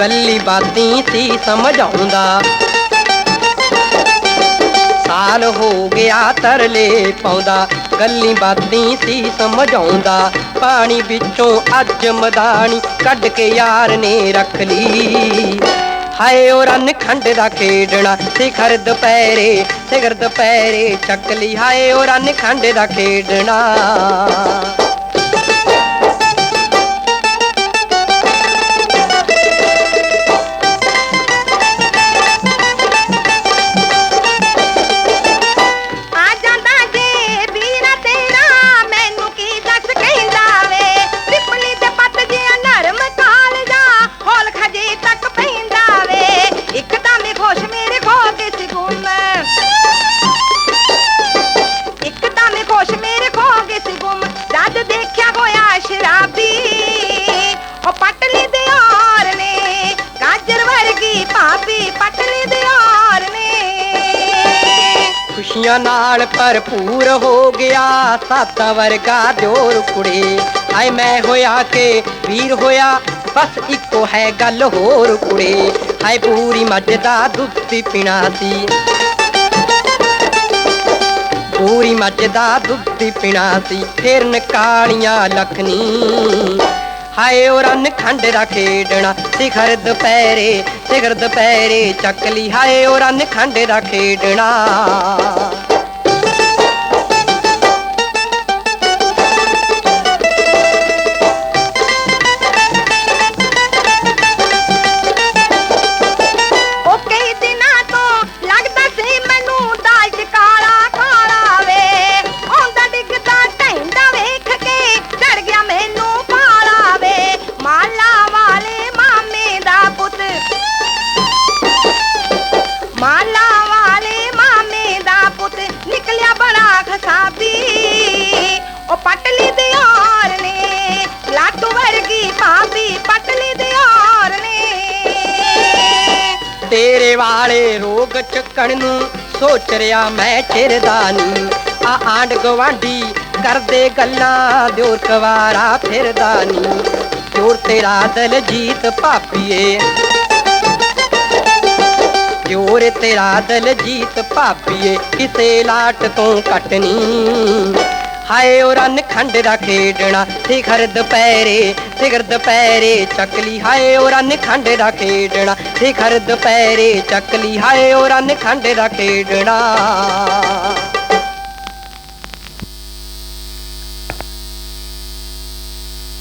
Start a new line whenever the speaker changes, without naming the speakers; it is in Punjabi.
ਗੱਲੀ ਬਾਤੀ ਸੀ ਸਮਝਾਉਂਦਾ ਸਾਲ ਹੋ ਗਿਆ ਤਰਲੇ ਪਾਉਂਦਾ ਗੱਲੀ ਬਾਤੀ ਸੀ ਸਮਝਾਉਂਦਾ ਪਾਣੀ ਵਿੱਚੋਂ ਅੱਜ ਮਦਾਨੀ ਕੱਢ ਕੇ ਯਾਰ ਨੇ ਰੱਖ ਲਈ। ਹਾਏ ਉਹ ਰੰਨ ਖੰਡ ਦਾ ਖੇਡਣਾ ਸਿਖਰ ਦੁਪਹਿਰੇ ਸਿਖਰ ਦੁਪਹਿਰੇ ਚੱਕ ਲਈ। ਹਾਏ ਉਹ ਰੰਨ ਖੰਡ ਦਾ ਖੇਡਣਾ। ਖੁਸ਼ੀਆਂ ਨਾਲ ਭਰਪੂਰ ਹੋ ਗਿਆ। ਸਾਤਾ ਵਰਗਾ ਦਿਓਰ ਕੁੜੇ। ਹਾਏ, ਮੈਂ ਹੋਇਆ ਕਿ ਵੀਰ ਹੋਇਆ। ਬਸ ਇੱਕੋ ਹੈ ਗੱਲ ਹੋਰ ਕੁੜੇ। ਹਾਏ, ਪੂਰੀ ਮੱਝ ਦਾ ਦੁੱਧ ਪੀਣਾ ਸੀ। ਪੂਰੀ ਮੱਝ ਦਾ ਦੁੱਧ ਪੀਣਾ ਸੀ। ਫੇਰ ਨਕਾਲੀਆਂ ਲਖਨੀ ਹਾਏ ਉਹ ਰਨ ਖੰਡ ਦਾ ਖੇਡਣਾ, ਸਿਖਰ ਦੁਪਹਿਰੇ ਸਿਖਰ ਦੁਪਹਿਰੇ ਚੱਕ ਲਈ। ਹਾਏ ਉਹ ਰਨ ਖੰਡ ਦਾ ਖੇਡਣਾ।
ਵਰਗੀ ਭਾਬੀ ਪਟਲੀ ਦੇ ਔਰ ਨੇ।
ਤੇਰੇ ਵਾਲੇ ਰੋਗ ਚੱਕਣ ਨੂੰ ਸੋਚ ਰਿਆ ਮੈਂ ਚਿਰਦਾਨੀ ਆ ਆਂਡ ਗਵਾਂਢੀ ਕਰਦੇ ਗੱਲਾਂ, ਦਿਓਰ ਕਵਾਰਾ ਫਿਰਦਾ ਨੀ ਦਿਓਰ ਤੇਰਾ ਦਿਲ ਜੀਤ ਭਾਪੀਏ। ਜੋਰ ਤੇਰਾ ਦਿਲ ਜੀਤ ਭਾਪੀਏ ਕਿਸੇ ਲਾਟ ਤੋਂ ਕੱਟਨੀ ਹਾਏ ਉਹ ਰਨ ਖੰਡ ਦਾ ਖੇਡਣਾ, ਸਿਖਰ ਦੁਪਹਿਰੇ ਸਿਖਰ ਦੁਪਹਿਰੇ ਚੱਕਲੀ ਹਾਏ ਉਹ ਰਨ ਖੰਡ ਦਾ ਖੇਡਣਾ, ਸਿਖਰ ਦੁਪਹਿਰੇ ਚੱਕਲੀ ਹਾਏ ਉਹ ਰਨ ਖੰਡ ਦਾ ਖੇਡਣਾ।